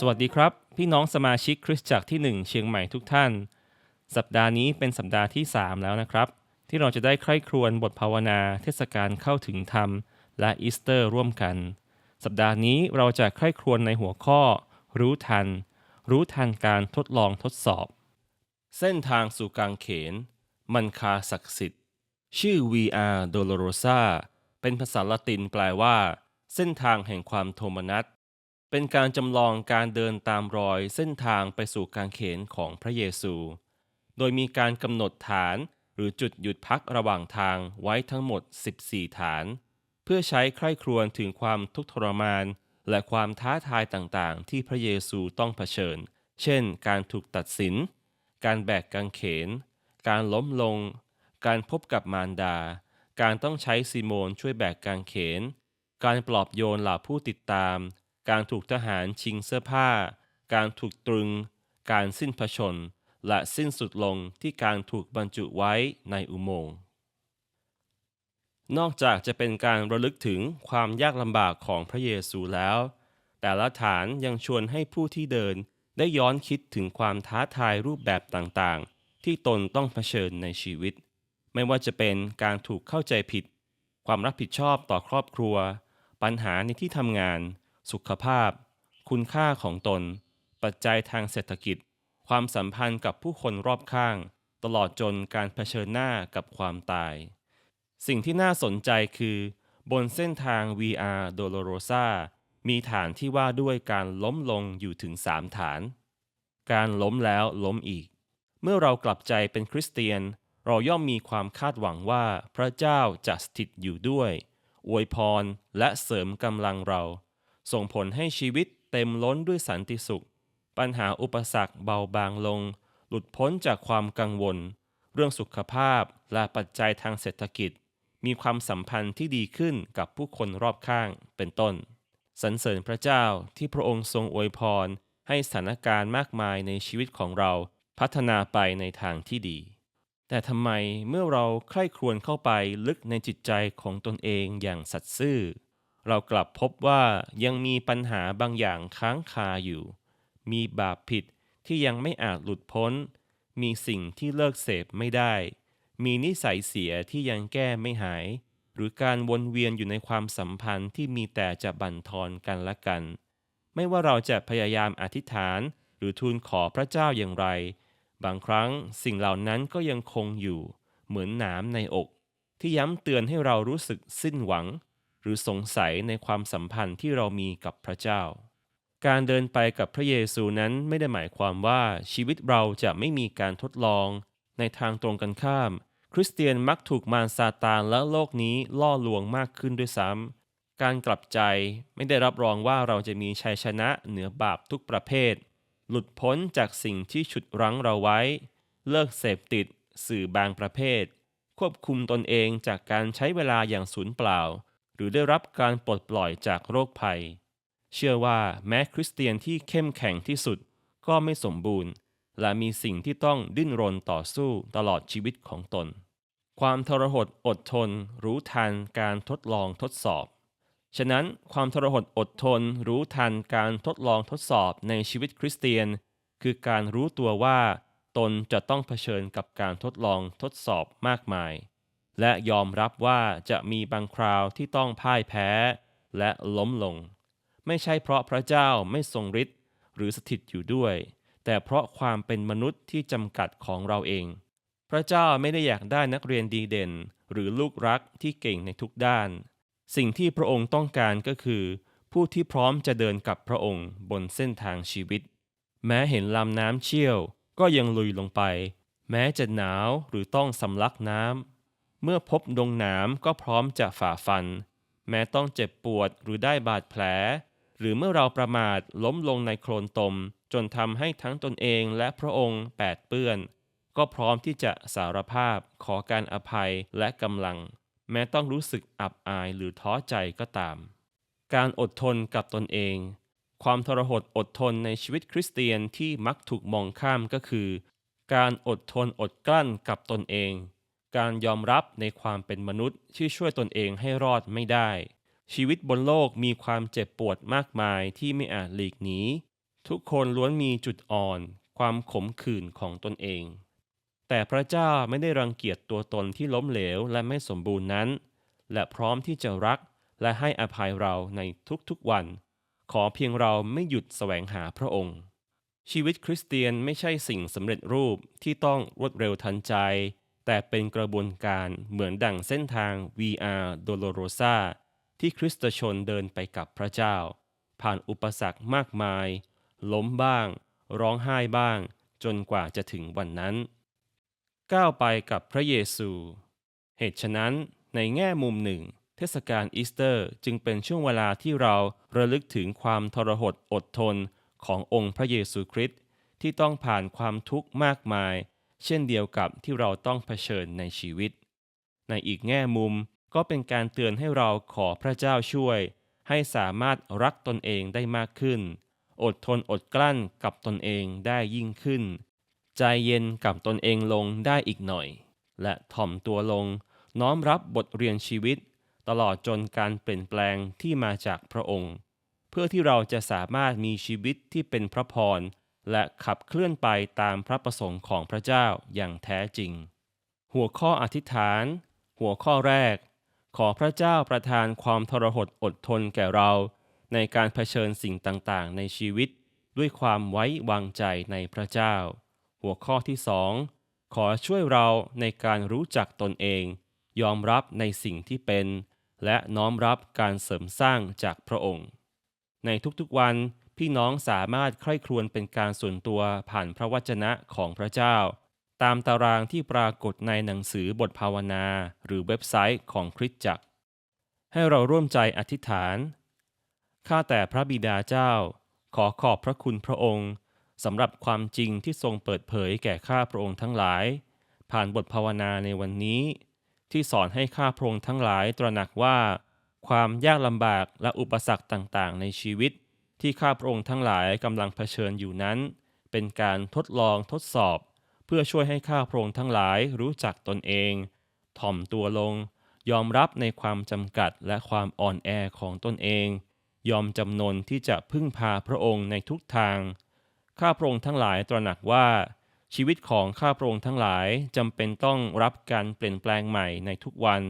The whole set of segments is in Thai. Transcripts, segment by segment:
สวัสดีครับ พี่น้องสมาชิกคริสตจักรที่ 1 เชียงใหม่ทุกท่าน สัปดาห์นี้เป็นสัปดาห์ที่ 3 แล้วนะครับ ที่เราจะได้ใคร่ครวญบทภาวนาเทศกาลเข้าถึงธรรม และอีสเตอร์ร่วมกัน สัปดาห์นี้เราจะใคร่ครวญในหัวข้อ รู้ทัน รู้ทันการทดลองทดสอบ เส้นทางสู่กางเขน มันคาศักดิ์สิทธิ์ ชื่อ VR Dolorosa เป็นภาษาละตินแปลว่า เส้นทางแห่งความโทมนัส เป็นการจำลองการเดินตามรอยเส้นทางไปสู่กางเขนของพระเยซู โดยมีการกำหนดฐานหรือจุดหยุดพักระหว่างทางไว้ทั้งหมด 14 ฐาน เพื่อใช้ใคร่ครวญถึงความทุกข์ทรมาน และความท้าทายต่างๆ ที่พระเยซูต้องเผชิญ เช่น การถูกตัดสิน การแบกกางเขน การล้มลง การพบกับมารดา การต้องใช้ซีโมนช่วยแบกกางเขน การปลอบโยนเหล่าผู้ติดตาม การถูกทหารชิงเสื้อผ้า การถูกตรึง การสิ้นพระชน และสิ้นสุดลงที่การถูกบรรจุไว้ในอุโมงค์ นอกจากจะเป็นการระลึกถึงความยากลำบากของพระเยซูแล้ว แต่ละฐานยังชวนให้ผู้ที่เดินได้ย้อนคิดถึงความท้าทายรูปแบบต่างๆ ที่ตนต้องเผชิญในชีวิต ไม่ว่าจะเป็นการถูกเข้าใจผิด ความรับผิดชอบต่อครอบครัว ปัญหาในที่ทำงาน สุขภาพ คุณค่าของตน ปัจจัยทางเศรษฐกิจ ความสัมพันธ์กับผู้คนรอบข้าง ตลอดจนการเผชิญหน้ากับความตาย สิ่งที่น่าสนใจคือ บนเส้นทาง VR Dolorosa มีฐานที่ว่าด้วยการล้มลงอยู่ถึง3ฐาน การล้มแล้วล้มอีก เมื่อเรากลับใจเป็นคริสเตียน เราย่อมมีความคาดหวังว่าพระเจ้าจะสถิตอยู่ด้วย อวยพรและเสริมกำลังเรา ส่งผลให้ชีวิตเต็มล้นด้วยสันติสุข ปัญหาอุปสรรคเบาบางลง หลุดพ้นจากความกังวล เรื่องสุขภาพและปัจจัยทางเศรษฐกิจ มีความสัมพันธ์ที่ดีขึ้นกับผู้คนรอบข้างเป็นต้น สรรเสริญพระเจ้าที่พระองค์ทรงอวยพร ให้สถานการณ์มากมายในชีวิตของเราพัฒนาไปในทางที่ดี แต่ทำไมเมื่อเราใคร่ครวญเข้าไปลึกในจิตใจของตนเองอย่างสัตย์ซื่อ เรากลับพบว่ายังมีปัญหาบางอย่างค้างคาอยู่ มีบาปผิดที่ยังไม่อาจหลุดพ้น มีสิ่งที่เลิกเสพไม่ได้ มีนิสัยเสียที่ยังแก้ไม่หาย หรือการวนเวียนอยู่ในความสัมพันธ์ที่มีแต่จะบั่นทอนกันและกัน ไม่ว่าเราจะพยายามอธิษฐาน หรือทูลขอพระเจ้าอย่างไร บางครั้งสิ่งเหล่านั้นก็ยังคงอยู่ เหมือนหนามในอก ที่ย้ำเตือนให้เรารู้สึกสิ้นหวัง หรือสงสัยในความสัมพันธ์ที่เรามีกับพระเจ้า การเดินไปกับพระเยซูนั้นไม่ได้หมายความว่าชีวิตเราจะไม่มีการทดลอง ในทางตรงกันข้าม คริสเตียนมักถูกมารซาตานและโลกนี้ล่อลวงมากขึ้นด้วยซ้ำการกลับใจไม่ได้รับรองว่าเราจะมีชัยชนะเหนือบาปทุกประเภท หลุดพ้นจากสิ่งที่ฉุดรั้งเราไว้ เลิกเสพติด สื่อบางประเภท ควบคุมตนเองจากการใช้เวลาอย่างสูญเปล่า หรือได้รับการปลดปล่อยจากโรคภัย เชื่อว่าแม้คริสเตียนที่เข้มแข็งที่สุดก็ไม่สมบูรณ์ และมีสิ่งที่ต้องดิ้นรนต่อสู้ตลอดชีวิตของตน ความทรหดอดทน รู้ทันการทดลองทดสอบ ฉะนั้นความทรหดอดทน รู้ทันการทดลองทดสอบในชีวิตคริสเตียน คือการรู้ตัวว่า ตนจะต้องเผชิญกับการทดลองทดสอบมากมาย และยอมรับว่าจะมีบางคราวที่ต้องพ่ายแพ้และล้มลง ไม่ใช่เพราะพระเจ้าไม่ทรงฤทธิ์หรือสถิตอยู่ด้วย แต่เพราะความเป็นมนุษย์ที่จำกัดของเราเอง พระเจ้าไม่ได้อยากได้นักเรียนดีเด่น หรือลูกรักที่เก่งในทุกด้าน สิ่งที่พระองค์ต้องการก็คือ ผู้ที่พร้อมจะเดินกับพระองค์บนเส้นทางชีวิต แม้เห็นลำน้ำเชี่ยว ก็ยังลุยลงไป แม้จะหนาวหรือต้องสำลักน้ำ เมื่อพบดงหนามก็พร้อมจะฝ่าฟัน แม้ต้องเจ็บปวดหรือได้บาดแผล หรือเมื่อเราประมาทล้มลงในโคลนตม จนทำให้ทั้งตนเองและพระองค์แปดเปื้อน ก็พร้อมที่จะสารภาพขอการอภัยและกำลัง แม้ต้องรู้สึกอับอายหรือท้อใจก็ตาม การอดทนกับตนเอง ความทรหดอดทนในชีวิตคริสเตียนที่มักถูกมองข้ามก็คือ การอดทนอดกลั้นกับตนเอง การยอมรับในความเป็นมนุษย์ที่ช่วยตนเองให้รอดไม่ได้ ชีวิตบนโลกมีความเจ็บปวดมากมายที่ไม่อาจหลีกหนี ทุกคนล้วนมีจุดอ่อน ความขมขื่นของตนเอง แต่พระเจ้าไม่ได้รังเกียจตัวตนที่ล้มเหลวและไม่สมบูรณ์นั้น และพร้อมที่จะรักและให้อภัยเราในทุกๆวัน ขอเพียงเราไม่หยุดแสวงหาพระองค์ ชีวิตคริสเตียนไม่ใช่สิ่งสำเร็จรูปที่ต้องรวดเร็วทันใจ แต่เป็นกระบวนการเหมือนดั่งเส้นทาง VR Dolorosa ที่คริสตชนเดินไปกับพระเจ้า ผ่านอุปสรรคมากมาย ล้มบ้าง ร้องไห้บ้าง จนกว่าจะถึงวันนั้น ก้าวไปกับพระเยซู เหตุฉะนั้นในแง่มุมหนึ่ง เทศกาลอีสเตอร์จึงเป็นช่วงเวลาที่เราระลึกถึงความทรหดอดทนขององค์พระเยซูคริสต์ที่ต้องผ่านความทุกข์มากมาย เช่นเดียวกับที่เราต้องเผชิญในชีวิต ในอีกแง่มุมก็เป็นการเตือนให้เราขอพระเจ้าช่วย ให้สามารถรักตนเองได้มากขึ้น อดทนอดกลั้นกับตนเองได้ยิ่งขึ้น ใจเย็นกับตนเองลงได้อีกหน่อย และถ่อมตัวลง น้อมรับบทเรียนชีวิต ตลอดจนการเปลี่ยนแปลงที่มาจากพระองค์ เพื่อที่เราจะสามารถมีชีวิตที่เป็นพระพร และขับเคลื่อนไปตามพระประสงค์ของพระเจ้าอย่างแท้จริง หัวข้ออธิษฐาน หัวข้อแรก ขอพระเจ้าประทานความทรหดอดทนแก่เรา ในการเผชิญสิ่งต่างๆ ในชีวิต ด้วยความไว้วางใจในพระเจ้า หัวข้อที่สองขอช่วยเราในการรู้จักตนเอง ยอมรับในสิ่งที่เป็น และน้อมรับการเสริมสร้างจากพระองค์ ในทุกๆวัน พี่น้องสามารถใคร่ครวญเป็นการส่วนตัวผ่านพระวจนะของพระเจ้า ตามตารางที่ปรากฏในหนังสือบทภาวนา หรือเว็บไซต์ของคริสตจักร ให้เราร่วมใจอธิษฐานข้าแต่พระบิดาเจ้า ขอขอบพระคุณพระองค์สำหรับความจริงที่ทรงเปิดเผยแก่ข้าพระองค์ทั้งหลาย ผ่านบทภาวนาในวันนี้ ที่สอนให้ข้าพระองค์ทั้งหลายตระหนักว่า ความยากลำบากและอุปสรรคต่างๆ ในชีวิต ที่ข้าพระองค์ทั้งหลายกำลังเผชิญอยู่นั้น เป็นการทดลองทดสอบ เพื่อช่วยให้ข้าพระองค์ทั้งหลายรู้จักตนเอง ถ่อมตัวลง ยอมรับในความจำกัดและความอ่อนแอของตนเอง ยอมจำนนที่จะพึ่งพาพระองค์ในทุกทาง ข้าพระองค์ทั้งหลายตระหนักว่า ชีวิตของข้าพระองค์ทั้งหลายจำเป็นต้องรับการเปลี่ยนแปลงใหม่ในทุกวัน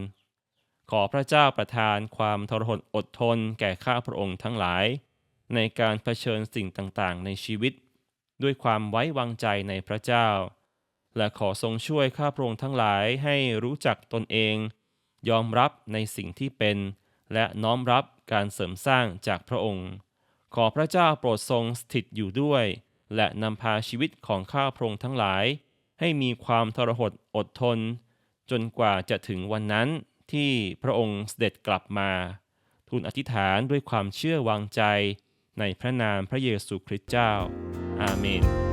ขอพระเจ้าประทานความทรหดอดทนแก่ข้าพระองค์ทั้งหลาย ในการเผชิญสิ่งต่างๆ ในชีวิต ด้วยความไว้วางใจในพระเจ้า และขอทรงช่วยข้าพระองค์ทั้งหลายให้รู้จักตนเอง ยอมรับในสิ่งที่เป็น และน้อมรับการเสริมสร้างจากพระองค์ ขอพระเจ้าโปรดทรงสถิตอยู่ด้วย และนำพาชีวิตของข้าพระองค์ทั้งหลาย ให้มีความทรหดอดทน จนกว่าจะถึงวันนั้นที่พระองค์เสด็จกลับมา ทูลอธิษฐานด้วยความเชื่อวางใจ ในพระนามพระเยซูคริสต์เจ้า อาเมน